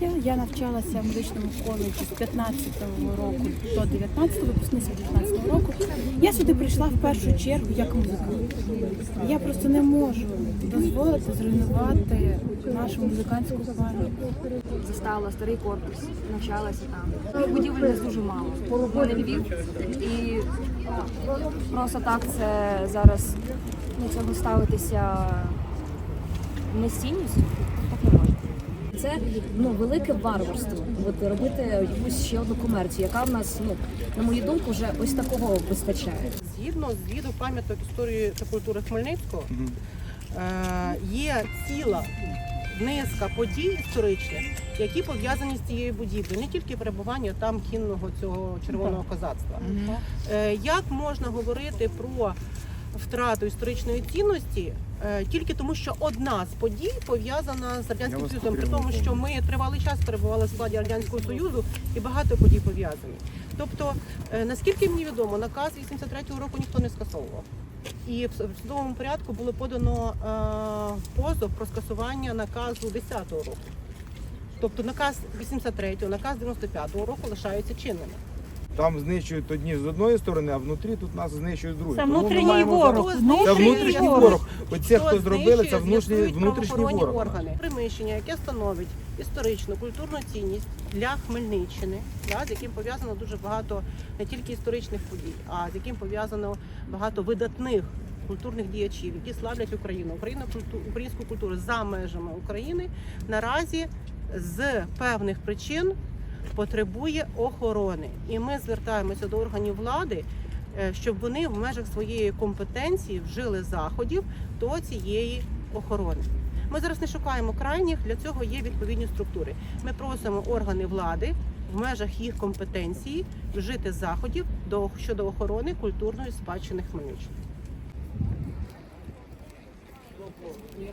Я навчалася в музичному коледжі з 15-го року до 19-го, випускниця 19-го року. Я сюди прийшла в першу чергу як музикант. Я просто не можу дозволити зруйнувати нашу музикантську пам'ять. застала старий корпус, навчалася там. Будівель нас дуже мало. Мене Львів. І просто так це зараз до цього ставитися не з цінністю, так не можна. Це ну велике варварство. От робити якусь ще одну комерцію, яка в нас, ну на мою думку, вже ось такого вистачає. Згідно з віду пам'яток історії та культури Хмельницького е, є ціла низка подій історичних, які пов'язані з цією будівлею, не тільки перебування там кінного цього червоного козацтва. Е, Як можна говорити про втрату історичної цінності е, тільки тому, що одна з подій пов'язана з радянським союзом, при тому, що ми тривалий час перебували в складі радянського союзу і багато подій пов'язані. Тобто, е, наскільки мені відомо, наказ 83-го року ніхто не скасовував. І в в судовому порядку було подано е, позов про скасування наказу 10-го року. Тобто наказ 83-го, наказ 95-го року лишаються чинними. Там знищують одні з одної сторони, а внутрі тут нас знищують з другої. Це Тому ми внутрішній маємо ворог. Це внутрішній ворог. Оці, хто Хто зробили, це внутрішній, внутрішній ворог. органи. Приміщення, яке становить історичну, культурну цінність для Хмельниччини, да, з яким пов'язано дуже багато не тільки історичних подій, а з яким пов'язано багато видатних культурних діячів, які славлять Україну, Україну культу- українську культуру за межами України. Наразі з певних причин потребує охорони, і ми звертаємося до органів влади. е, Щоб вони в межах своєї компетенції вжили заходів до цієї охорони. Ми зараз не шукаємо крайніх, для цього є відповідні структури. Ми просимо органи влади в межах їх компетенції вжити заходів до щодо охорони культурної спадщини Хмельниччини. Я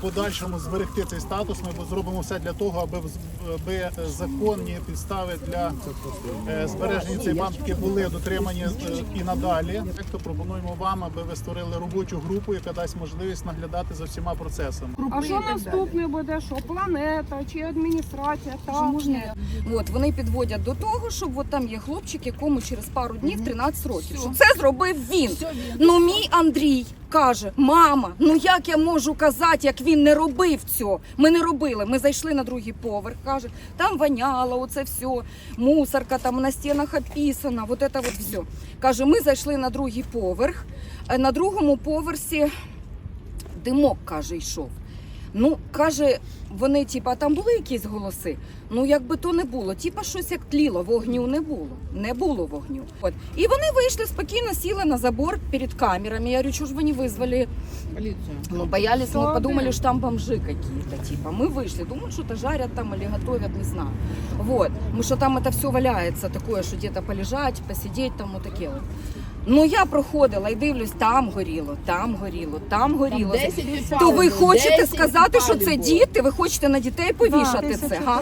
подальшому зберегти цей статус. Ми зробимо все для того, аби аби законні підстави для е, збереження цієї пам'ятки були дотримані е, і надалі. То пропонуємо вам, аби ви створили робочу групу, яка дасть можливість наглядати за всіма процесами. А що наступне буде? Що планета чи адміністрація? Що можна? От вони підводять до того, щоб от там є хлопчик, якому через пару днів 13 років. Що це зробив він. Ну мій Андрій каже: мама, ну як я можу казати, як він не робив цього? Ми не робили. Ми зайшли на другий поверх. каже, там воняло, оце все, мусорка там на стінах описана, вот это вот все. Каже, ми зайшли на другий поверх. Е, На другому поверсі димок каже, йшов. Ну, каже, вони, типа, там були якісь голоси. Ну, якби то не було. Типа щось як тліло, вогню не було. Не було вогню. От. І вони вийшли спокійно, сіли на забор перед камерами. Я говорю, що ж ви не визвали поліцію? Ну, боялись, мы подумали, что там бомжи какие-то, типа. Мы вышли, думают, что-то жарят там или готовят, не знаю. Вот. Мы что там это все валяется, такое, що где-то полежать, посидеть, там вот таке от. Ну я проходила і дивлюсь, там горіло, там горіло, там горіло. То ви хочете сказати, що це діти? Ви хочете на дітей повішати це? Га?